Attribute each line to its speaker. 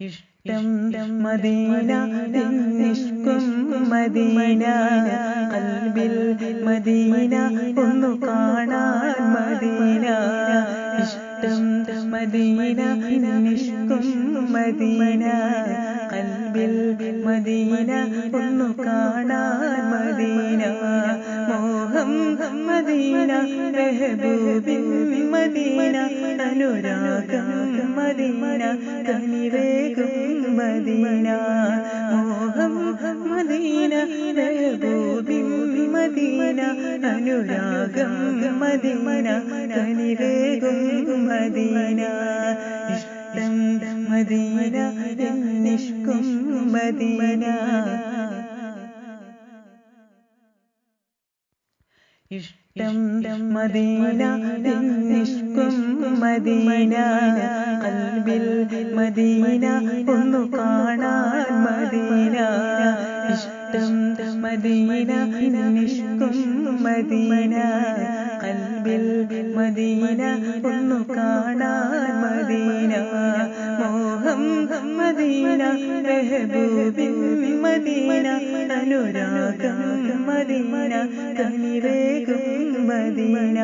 Speaker 1: ഇഷ്ടം മദീന നിഷ്കും മദീന. കൽബിൽ മദീന ഒന്നു കാണാൻ മദീന. ഇഷ്ടം മദീന നിഷ്കും മദീന. കൽബിൽ മദീന ഒന്നു കാണാൻ മദീന. മോഹം മദീന മെഹബൂബിൻ മദീന. അനുരാഗം മദീന കനിവേഗം മദീന. മോഹം മദീന മെഹബൂബിൻ മദീന. അനുരാഗം മദീന കനിവേഗം മദീന. ഇഷ്ടം മദീന നിഷ്കും മദീന. ഇഷ്ടം മദീന നിഷ്കും മദീന. കൽബിൽ മദീന ഒന്നു കാണാൻ മദീന. ഇഷ്ടം മദീന നിഷ്കും മദീന. കൽബിൽ മദീന ഒന്നു കാണാൻ മോഹം മദീന മെഹബൂബിൻ മദീന അനുരാഗം മദീന കനിവേഗം മദീന.